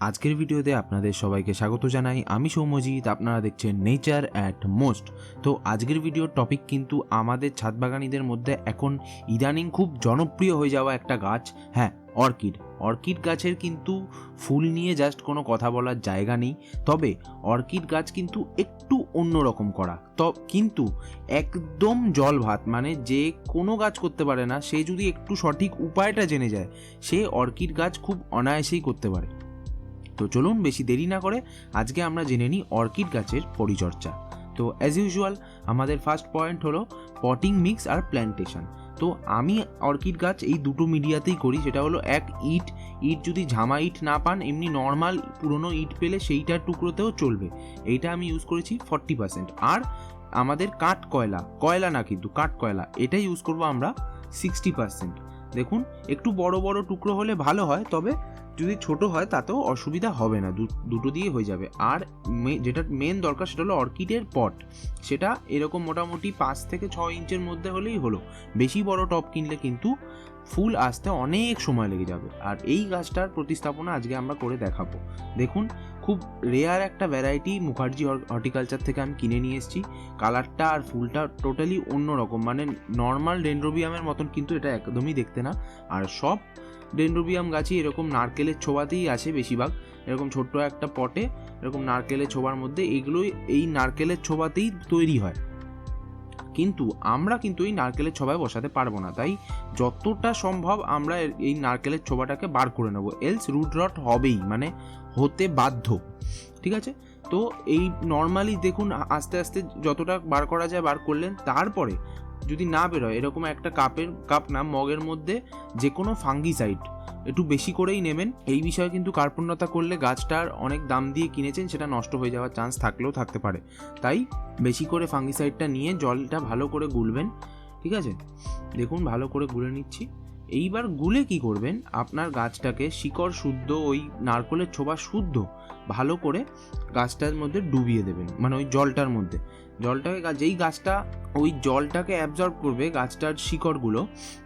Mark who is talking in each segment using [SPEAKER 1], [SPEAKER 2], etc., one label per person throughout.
[SPEAKER 1] আজকের ভিডিওতে আপনাদের সবাইকে স্বাগত জানাই। আমি সৌম্যজিৎ, আপনারা দেখছেন নেচার অ্যাট মোস্ট তো আজকের ভিডিওর টপিক কিন্তু আমাদের ছাদ বাগানীদের মধ্যে এখন ইদানিং খুব জনপ্রিয় হয়ে যাওয়া একটা গাছ হ্যাঁ অর্কিড। অর্কিড গাছের কিন্তু ফুল নিয়ে জাস্ট কোনো কথা বলার জায়গা নেই। তবে অর্কিড গাছ কিন্তু একটু অন্যরকম করা। তো কিন্তু একদম জল ভাত মানে যে কোনো গাছ করতে পারে না, সে যদি একটু সঠিক উপায়টা জেনে যায়, সে অর্কিড গাছ খুব অনায়াসেই করতে পারে। তো চলুন বেশি দেরি না করে আজকে আমরা জেনে নিই অর্কিড গাছের পরিচর্যা। তো অ্যাজ ইউজুয়াল আমাদের ফার্স্ট পয়েন্ট হলো পটিং মিক্স আর প্ল্যান্টেশন তো, আমি অর্কিড গাছ এই দুটো মিডিয়াতেই করি, সেটা হলো এক ইট ইট যদি ঝামা ইট না পান, এমনি নর্মাল পুরনো ইট পেলে সেইটার টুকরোতেও চলবে। এইটা আমি ইউজ করেছি ফর্টি পার্সেন্ট আর আমাদের কাঠ কয়লা কয়লা না কিন্তু, কাঠ কয়লা এটা ইউজ করব আমরা সিক্সটি পার্সেন্ট দেখুন, একটু বড় বড় টুকরো হলে ভালো হয়, তবে যদি ছোট হয় তাতেও অসুবিধা হবে না দুটো দিয়ে হয়ে যাবে। আর যেটা মেন দরকার সেটা হলো অর্কিডের পট। সেটা এরকম মোটামুটি পাঁচ থেকে ছ ইঞ্চের মধ্যে হলেই হলো। বেশি বড় টপ কিনলে কিন্তু ফুল আসতে অনেক সময় লেগে যাবে। আর এই গাছটার প্রতিস্থাপনা আজকে আমরা করে দেখাবো। দেখুন, খুব রেয়ার একটা ভ্যারাইটি মুখার্জি হর্টিকালচার থেকে আমি কিনে নিয়ে এসেছি। কালারটা আর ফুলটা টোটালি অন্যরকম। মানে নর্মাল ডেন্ড্রোবিয়ামের মতন কিন্তু এটা একদমই দেখতে না। আর সব ডেন্ড্রোবিয়াম গাছই এরকম নারকেলের ছোবাতেই আছে বেশিরভাগ। এরকম ছোট্ট একটা পটে, এরকম নারকেলের ছোবার মধ্যে এগুলোই এই নারকেলের ছোবাতেই তৈরি হয়। কিন্তু আমরা কিন্তু এই নারকেলের ছোবায় বসাতে পারব না। তাই যতটা সম্ভব আমরা এই নারকেলের ছোবাটাকে বার করে নেব। এলস রুট রট হবেই মানে হতে বাধ্য। ঠিক আছে? তো এই নর্মালি দেখুন আস্তে আস্তে যতটা বার করা যায় বার করলেন, তারপরে যদি না বেরোয়, এরকম একটা কাপের, কাপ না, মগের মধ্যে যে কোনো ফাঙ্গিসাইড একটু বেশি করেই নেবেন। এই বিষয়ে কিন্তু কার্পণ্যতা করলে গাছটার অনেক দাম দিয়ে কিনেছেন, সেটা নষ্ট হয়ে যাওয়ার চান্স থাকলেও থাকতে পারে। তাই বেশি করে ফাঙ্গিসাইডটা নিয়ে জলটা ভালো করে গুলবেন, ঠিক আছে? দেখুন, ভালো করে গুলে নিচ্ছি। এইবার গুলে কি করবেন? আপনার গাছটাকে শিকড় শুদ্ধ, ওই নারকলের ছোবা শুদ্ধ, ভালো করে গাছটার মধ্যে ডুবিয়ে দেবেন মানে ওই জলটার মধ্যে। জলটাকে যেই গাছটা, ওই জলটাকে অ্যাবজর্ব করবে গাছটার শিকড়গুলো,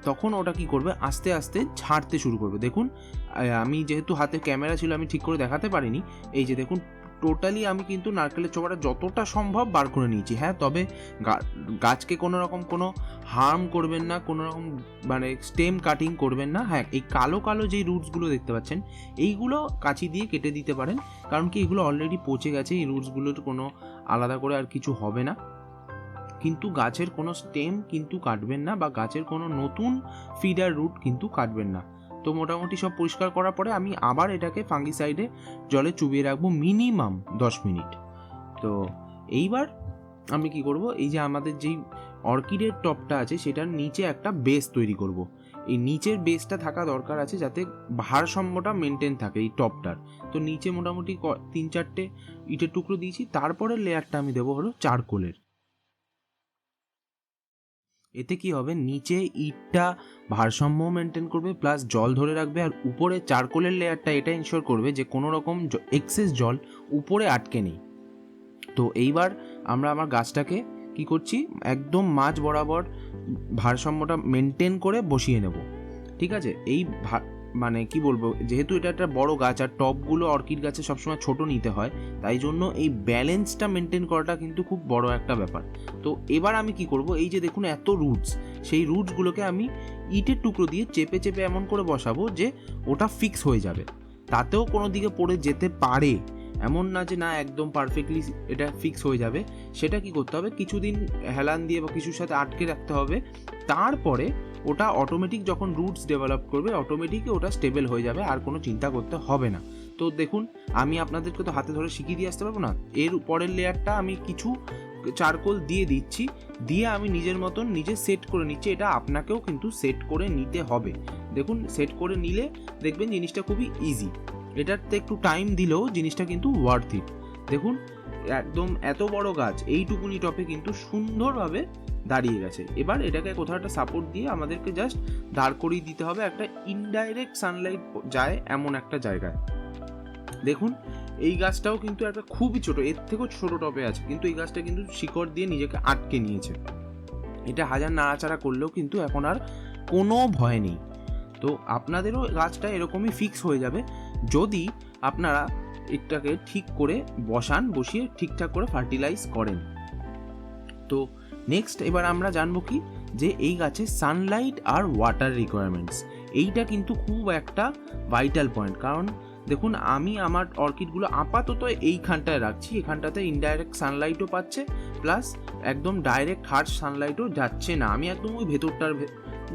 [SPEAKER 1] তখন ওটা কি করবে? আস্তে আস্তে ছাড়তে শুরু করবে। দেখুন আমি যেহেতু হাতে ক্যামেরা ছিল, আমি ঠিক করে দেখাতে পারিনি। এই যে দেখুন টোটালি আমি কিন্তু নারকেলের চোপাটা যতটা সম্ভব বার করে নিয়েছি। হ্যাঁ তবে গাছকে কোনো রকম কোনো হার্ম করবেন না, কোনো রকম মানে স্টেম কাটিং করবেন না। হ্যাঁ এই কালো কালো যেই রুটসগুলো দেখতে পাচ্ছেন, এইগুলো কাঁচি দিয়ে কেটে দিতে পারেন। কারণ কি এগুলো অলরেডি পচে গেছে, এই রুটসগুলোর কোনো আলাদা করে আর কিছু হবে না। কিন্তু গাছের কোনো স্টেম কিন্তু কাটবেন না বা গাছের কোনো নতুন ফিডার রুট কিন্তু কাটবেন না। তো মোটামুটি সব পরিষ্কার করার পরে আমি আবার এটাকে ফাঙ্গিসাইডে জলে চুবিয়ে রাখব মিনিমাম দশ মিনিট। তো এইবার আমি কি করব, এই যে আমাদের যেই অর্কিডের টপটা আছে সেটার নিচে একটা বেস তৈরি করব। এই নিচের বেসটা থাকা দরকার আছে যাতে ভারসাম্যটা মেনটেন থাকে এই টপটার। তো নিচে মোটামুটি তিন চারটে ইটের টুকরো দিয়েছি তারপরে লেয়ারটা আমি দেবো হলো চারকোলের। এতে কি হবে? নিচে ইটটা ভারসাম্য মেনটেন করবে প্লাস জল ধরে রাখবে, আর উপরে চারকোলের লেয়ারটা এটা ইনশোর করবে যে কোনো রকম এক্সেস জল উপরে আটকে নেই। তো এইবার আমরা আমার গাছটাকে কি করছি? একদম মাছ বরাবর ভারসাম্যটা মেনটেন করে বসিয়ে নেব। ঠিক আছে? এই মানে কি বলব, যেহেতু এটা একটা বড় গাছ আর টপগুলো অর্কিড গাছে সবসময় ছোট নিতে হয়, তাই জন্য এই ব্যালেন্সটা মেনটেন করাটা কিন্তু খুব বড় একটা ব্যাপার। তো এবার আমি কি করব, এই যে দেখুন এত রুটস সেই রুটসগুলোকে আমি ইটের টুকরো দিয়ে চেপে চেপে এমন করে বসাবো যে ওটা ফিক্স হয়ে যাবে। তাতেও কোনো দিকে পড়ে যেতে পারে। এমন না যে না, একদম পারফেক্টলি এটা ফিক্স হয়ে যাবে। সেটা কি করতে হবে, কিছুদিন হেলান দিয়ে বা কিছুর সাথে আটকে রাখতে হবে। তারপরে ওটা অটোমেটিক যখন রুটস ডেভেলপ করবে অটোমেটিকই ওটা স্টেবল হয়ে যাবে, আর কোনো চিন্তা করতে হবে না। তো দেখুন, আমি আপনাদেরকে তো হাতে ধরে শিখিয়ে দিয়ে আসতে পারব না? এর পরের লেয়ারটা আমি কিছু চারকোল দিয়ে দিচ্ছি, দিয়ে আমি নিজের মতন নিজে সেট করে নিচ্ছি, এটা আপনাকেও কিন্তু সেট করে নিতে হবে। দেখুন সেট করে নিলে দেখবেন জিনিসটা খুবই ইজি এটাতে একটু টাইম দিলেও জিনিসটা কিন্তু ওয়ার্থ ইট দেখুন, একদম এত বড় গাছ, এইটুকুনি টপে কিন্তু সুন্দরভাবে দাঁড়িয়ে গেছে। এবার এটাকে কোথাও একটা সাপোর্ট দিয়ে আমাদেরকে জাস্ট দাঁড় করিয়ে দিতে হবে। একটা ইনডাইরেক্ট সানলাইট যায় এমন একটা জায়গায়। দেখুন, এই গাছটাও কিন্তু একটা খুবই ছোট, এর থেকেও ছোট টপে আছে, কিন্তু এই গাছটা কিন্তু শিকড় দিয়ে নিজেকে আটকে নিয়েছে। এটা হাজার নাড়াচাড়া করলেও কিন্তু এখন আর কোনো ভয় নেই। তো আপনাদেরও গাছটা এরকমই ফিক্স হয়ে যাবে। যদি আপনারা এটাকে ঠিক করে বসান, বসিয়ে ঠিকঠাক করে ফার্টিলাইজ করেন। তো নেক্সট এবার আমরা জানব কি? যে এই গাছে সানলাইট আর ওয়াটার রিকোয়ারমেন্টস এইটা কিন্তু খুব একটা ভাইটাল পয়েন্ট কারণ দেখুন, আমি আমার অর্কিডগুলো আপাতত এইখানটায় রাখছি। এখানটাতে ইনডাইরেক্ট সানলাইটও পাচ্ছে প্লাস একদম ডাইরেক্ট হার্ড সানলাইটও যাচ্ছে না। আমি একদম ওই ভেতরটার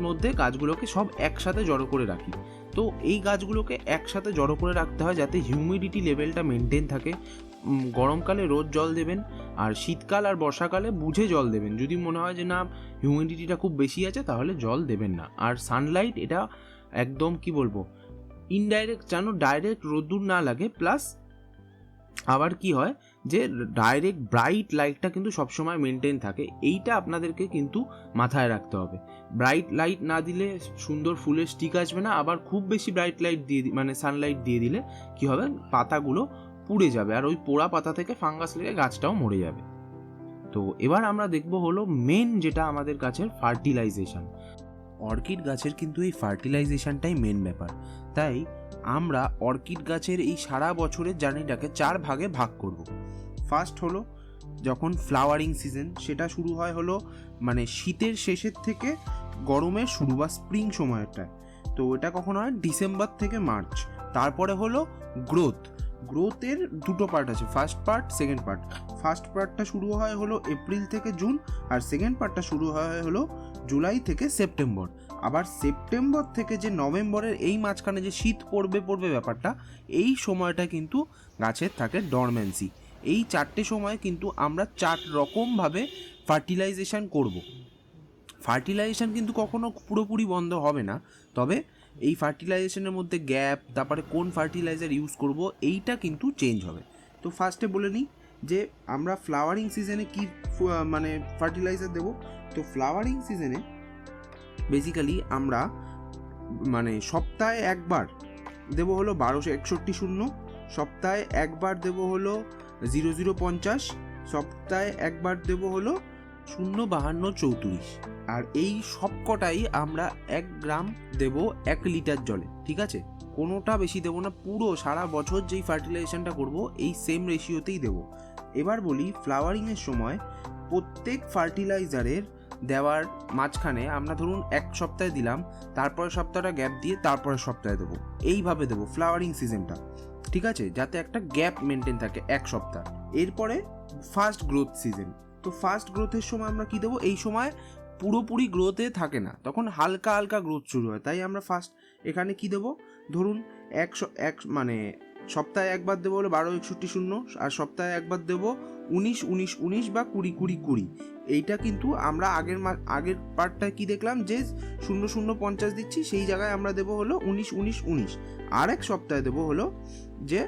[SPEAKER 1] মধ্যে গাছগুলোকে সব একসাথে জড়ো করে রাখি। তো এই গাছগুলোকে একসাথে জড়ো করে রাখতে হয় যাতে হিউমিডিটি লেভেলটা মেনটেন থাকে। গরমকালে রোজ জল দেবেন, আর শীতকাল আর বর্ষাকালে বুঝে জল দেবেন। যদি মনে হয় যে না হিউমিডিটিটা খুব বেশি আছে, তাহলে জল দেবেন না। আর সানলাইট এটা একদম কি বলব ইনডাইরেক্ট যেন ডাইরেক্ট রোদ্দুর না লাগে প্লাস আবার কি হয় যে ডাইরেক্ট ব্রাইট লাইটটা কিন্তু সবসময় মেনটেন থাকে। এইটা আপনাদেরকে কিন্তু মাথায় রাখতে হবে। ব্রাইট লাইট না দিলে সুন্দর ফুলের স্টিক আসবে না, আবার খুব বেশি ব্রাইট লাইট দিয়ে মানে সানলাইট দিয়ে দিলে কি হবে? পাতাগুলো পুড়ে যাবে আর ওই পোড়া পাতা থেকে ফাঙ্গাস লেগে গাছটাও মরে যাবে। তো এবার আমরা দেখব হলো মেন যেটা আমাদের গাছের ফার্টিলাইজেশন অর্কিড গাছের কিন্তু এই ফার্টিলাইজেশনটাই মেন ব্যাপার। তাই আমরা অর্কিড গাছের এই সারা বছরের জার্নিটাকে চার ভাগে ভাগ করব। ফার্স্ট হলো যখন ফ্লাওয়ারিং সিজন সেটা শুরু হয় হলো মানে শীতের শেষের থেকে গরমের শুরু বা স্প্রিং সময়টায় তো এটা কখন হয়? ডিসেম্বর থেকে মার্চ তারপরে হলো গ্রোথ গ্রোথের দুটো পার্ট আছে first part second part first পার্টটা শুরু হয় হলো এপ্রিল থেকে জুন আর সেকেন্ড পার্টটা শুরু হয় হলো জুলাই থেকে সেপ্টেম্বর আবার সেপ্টেম্বর থেকে যে নভেম্বরের এই মাঝখানে যে শীত পড়বে পড়বে ব্যাপারটা, এই সময়টা কিন্তু গাছের থাকে ডরম্যান্সি এই চারটে সময় কিন্তু আমরা চার রকমভাবে ফার্টিলাইজেশন করব। ফার্টিলাইজেশন কিন্তু কখনো পুরোপুরি বন্ধ হবে না, তবে এই ফার্টিলাইজেশনের মধ্যে গ্যাপ তারপরে কোন ফার্টিলাইজার ইউজ করব, এইটা কিন্তু চেঞ্জ হবে। তো ফার্স্টে বলে নিই যে, আমরা ফ্লাওয়ারিং সিজনে কি মানে ফার্টিলাইজার দেব? তো ফ্লাওয়ারিং সিজনে বেসিক্যালি আমরা মানে সপ্তাহে একবার দেবো হলো বারোশো একষট্টি শূন্য, সপ্তাহে একবার দেবো হলো জিরো জিরো পঞ্চাশ, সপ্তাহে একবার দেবো হলো শূন্য বাহান্ন চৌত্রিশ। আর এই সবকটাই আমরা এক গ্রাম দেব এক লিটার জলে, ঠিক আছে? কোনোটা বেশি দেবো না, পুরো সারা বছর যেই ফার্টিলাইজেশনটা করব, এই সেম রেশিওতেই দেবো। এবার বলি, ফ্লাওয়ারিংয়ের সময় প্রত্যেক ফার্টিলাইজারের দেওয়ার মাঝখানে আমরা ধরুন এক সপ্তাহে দিলাম, তারপরের সপ্তাহটা গ্যাপ দিয়ে তারপরের সপ্তাহে দেবো। এইভাবে দেবো ফ্লাওয়ারিং সিজনটা, ঠিক আছে? যাতে একটা গ্যাপ মেনটেন থাকে এক সপ্তাহ। এরপরে ফার্স্ট গ্রোথ সিজন। তো ফার্স্ট গ্রোথের সময় আমরা কি দেবো? এই সময় পুরোপুরি গ্রোথে থাকে না। তখন হালকা হালকা গ্রোথ শুরু হয়। তাই আমরা ফার্স্ট এখানে কি দেবো? ধরুন একশো, এক মানে সপ্তাহে একবার দেবো হলো বারো একষট্টি শূন্য, আর সপ্তাহে একবার দেবো উনিশ উনিশ উনিশ বা কুড়ি কুড়ি কুড়ি। এইটা কিন্তু আমরা আগের মা, আগের পার্টটা কি দেখলাম? যে শূন্য শূন্য, পঞ্চাশ দিচ্ছি, সেই জায়গায় আমরা দেবো হলো উনিশ উনিশ উনিশ। আর এক সপ্তাহে দেবো হলো যে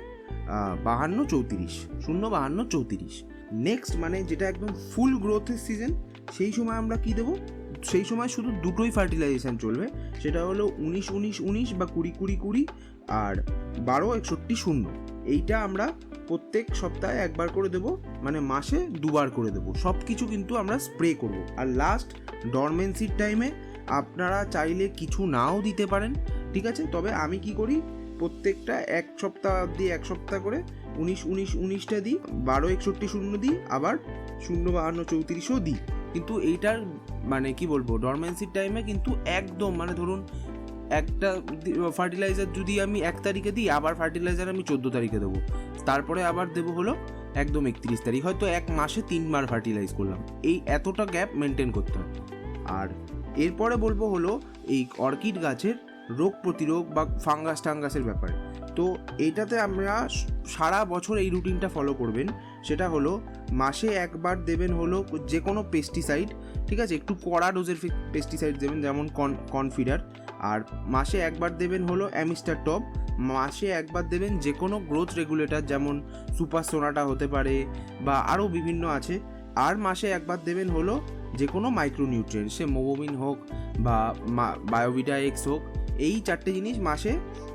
[SPEAKER 1] বাহান্ন, চৌত্রিশ। শূন্য, বাহান্ন, চৌত্রিশ। নেক্সট মানে যেটা একদম ফুল গ্রোথের সিজন সেই সময় আমরা কি দেবো? সেই সময় শুধু দুটোই ফার্টিলাইজেশন চলবে। সেটা হলো উনিশ উনিশ উনিশ বা কুড়ি কুড়ি কুড়ি আর বারো, একষট্টি, শূন্য। এইটা আমরা প্রত্যেক সপ্তাহে একবার করে দেবো মানে মাসে দুবার করে দেবো। সব কিছু কিন্তু আমরা স্প্রে করব। আর লাস্ট ডরমেন্সির টাইমে আপনারা চাইলে কিছু নাও দিতে পারেন, ঠিক আছে? তবে আমি কি করি, প্রত্যেকটা এক সপ্তাহ অবধি, এক সপ্তাহ করে উনিশ উনিশ, উনিশটা দিই, বারো, একষট্টি শূন্য দিই, আবার শূন্য, বাহান্ন, চৌত্রিশও দিই। কিন্তু এইটার মানে কি বলব ডরমেন্সির টাইমে কিন্তু একদম মানে ধরুন একটা ফার্টিলাইজার যদি আমি এক তারিখে দিই, আবার ফার্টিলাইজার আমি চোদ্দ তারিখে দেবো। তারপরে আবার দেবো হলো একদম একত্রিশ তারিখ। হয়তো এক মাসে তিনবার ফার্টিলাইজ করলাম। এই এতটা গ্যাপ মেনটেন করতে হয়। আর এরপরে বলব হলো এই অর্কিড গাছের রোগ প্রতিরোধ বা ফাঙ্গাস টাঙ্গাসের ব্যাপারে। এইটাতে আমরা সারা বছর এই রুটিনটা ফলো করবেন। সেটা হলো, মাসে একবার দেবেন হলো যে কোনো পেস্টিসাইড ঠিক আছে? একটু কড়া ডোজের পেস্টিসাইড দেবেন, যেমন কন কনফিডার আর মাসে একবার দেবেন হলো অ্যামিস্টার টপ মাসে একবার দেবেন যে কোনো গ্রোথ রেগুলেটর যেমন সুপার সোনাটা হতে পারে বা আরও বিভিন্ন আছে। আর মাসে একবার দেবেন হলো যে কোনো মাইক্রোনিউট্রিয়েন্ট সে মোবোমিন হোক বা বায়োভিটা এক্স হোক, এই চারটে জিনিস মাসে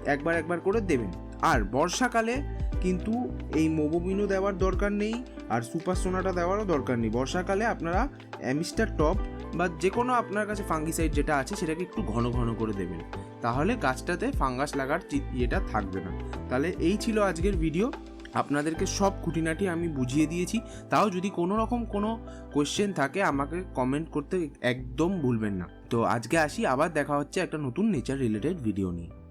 [SPEAKER 1] একবার একবার করে দেবেন। আর বর্ষাকালে
[SPEAKER 2] কিন্তু এই মোবোবিনো দেওয়ার দরকার নেই, আর সুপার সোনাটা দেওয়ারও দরকার নেই। বর্ষাকালে আপনারা অ্যামিস্টার টপ বা যে কোনো আপনার কাছে ফাঙ্গিসাইড যেটা আছে, সেটাকে একটু ঘন ঘন করে দেবেন। তাহলে গাছটাতে ফাঙ্গাস লাগার ইয়েটা থাকবে না। তাহলে এই ছিল আজকের ভিডিও। আপনাদেরকে সব খুঁটিনাটি আমি বুঝিয়ে দিয়েছি। তাও যদি কোনো রকম কোনো কোয়েশ্চেন থাকে, আমাকে কমেন্ট করতে একদম ভুলবেন না। তো আজকে আসি, আবার দেখা হচ্ছে একটা নতুন নেচার রিলেটেড ভিডিও নিয়ে।